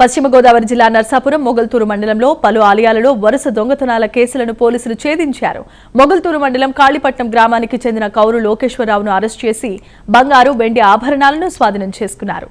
పశ్చిమ గోదావరి జిల్లా నర్సాపురం మొగల్తూరు మండలంలో పలు ఆలయాలలో వరుస దొంగతనాల కేసులను పోలీసులు ఛేదించారు. మొగల్తూరు మండలం కాళీపట్నం గ్రామానికి చెందిన కౌరు లోకేశ్వరరావును అరెస్ట్ చేసి బంగారు వెండి ఆభరణాలను స్వాధీనం చేసుకున్నారు.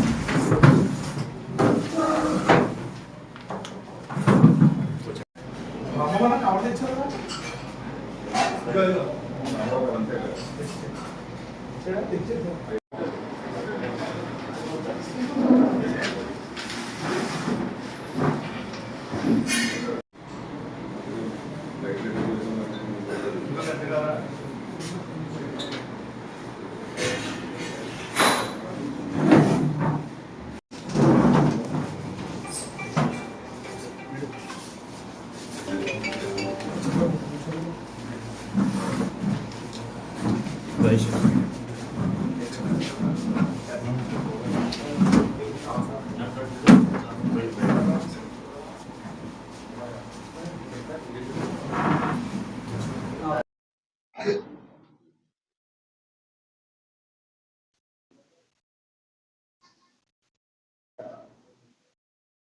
ఫ్యాన్ దగ్గర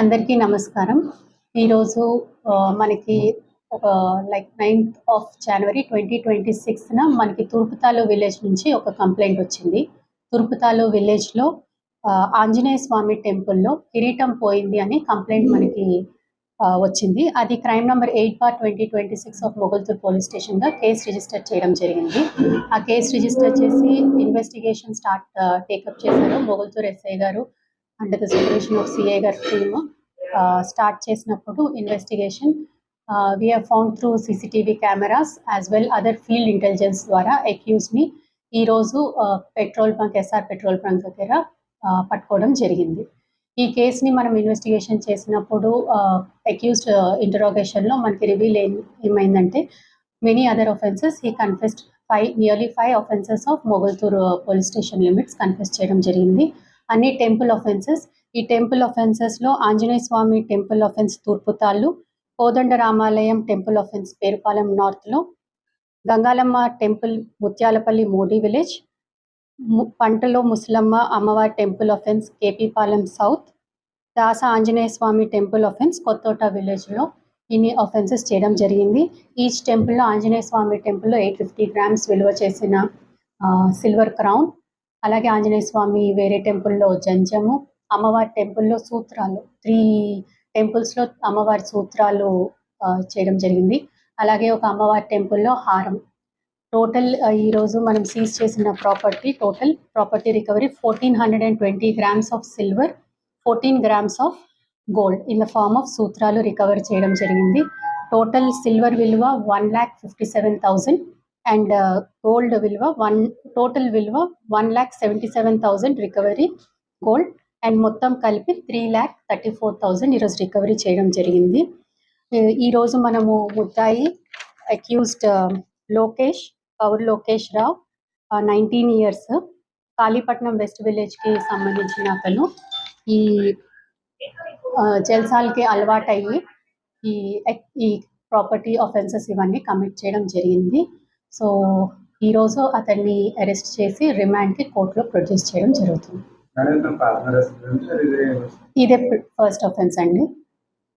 అందరికీ నమస్కారం. ఈరోజు మనకి ఒక like ninth of January twenty twenty సిక్స్న మనకి తూర్పుతాలు విలేజ్ నుంచి ఒక కంప్లైంట్ వచ్చింది. తూర్పుతాలు విలేజ్లో ఆంజనేయ స్వామి టెంపుల్లో కిరీటం పోయింది అని కంప్లైంట్ మనకి వచ్చింది. అది crime number eight bar twenty twenty six of Mogaltur police స్టేషన్గా case register చేయడం జరిగింది. ఆ కేసు రిజిస్టర్ చేసి ఇన్వెస్టిగేషన్ స్టార్ట్ టేకప్ చేశారు. మొగల్తూర్ ఎస్ఐ గారు under the supervision of CI గారి టీమ్ స్టార్ట్ చేసినప్పుడు investigation we have found through CCTV cameras as well other field intelligence ద్వారా అక్యూస్ని ఈరోజు petrol bunk SR petrol bunk దగ్గర పట్టుకోవడం జరిగింది. ఈ కేసుని మనం ఇన్వెస్టిగేషన్ చేసినప్పుడు అక్యూస్డ్ ఇంటరోగేషన్లో మనకి రివీల్ ఏమైందంటే మెనీ అదర్ ఒఫెన్సెస్ ఈ confessed five nearly five offences of Mogaltur police station limits confess చేయడం జరిగింది. అన్ని టెంపుల్ అఫెన్సెస్ ఈ temple అఫెన్సెస్లో Anjaneya Swamy temple offence Turputallu Kodanda Ramalayam temple offence Perupalem నార్త్లో గంగాలమ్మ టెంపుల్ ముత్యాలపల్లి మోడీ విలేజ్ పంటలో ముసలమ్మ అమ్మవారి temple offence KP Palem south Dasa Anjaneya Swamy temple offence Kottota విలేజ్లో ఇన్ని offences చేయడం జరిగింది. ఈచ్ టెంపుల్లో ఆంజనేయ స్వామి టెంపుల్లో ఎయిట్ ఫిఫ్టీ గ్రామ్స్ విలువ చేసిన సిల్వర్ క్రౌన్. అలాగే ఆంజనేయ స్వామి వేరే టెంపుల్లో జంజము అమ్మవారి టెంపుల్లో సూత్రాలు త్రీ టెంపుల్స్లో అమ్మవారి సూత్రాలు చేయడం జరిగింది. అలాగే ఒక అమ్మవారి టెంపుల్లో హారం. టోటల్ ఈరోజు మనం సీజ్ చేసిన property total property recovery fourteen hundred and twenty grams of silver fourteen grams of gold in the form of సూత్రాలు రికవర్ చేయడం జరిగింది. టోటల్ సిల్వర్ విలువ one lakh fifty seven thousand and gold విలువ one total విలువ one lakh seventy seven thousand recovery gold. And మొత్తం కలిపి three lakh thirty four thousand ఈరోజు recovery చేయడం జరిగింది. ఈ- ఈరోజు మనము ముద్దాయి accused Lokesh Kaur Lokesh Rao nineteen years Kalipatnam west విలేజ్కి సంబంధించిన అతను. ఈ జల్సాల్కి అలవాటయ్యి ఈ ఈ ప్రాపర్టీ ఆఫెన్సెస్ ఇవన్నీ కమిట్ చేయడం జరిగింది. సో ఈరోజు అతన్ని అరెస్ట్ చేసి రిమాండ్కి కోర్టులో ప్రొడ్యూస్ చేయడం జరుగుతుంది. ఇదే ఫస్ట్ ఆఫెన్స్ అండి.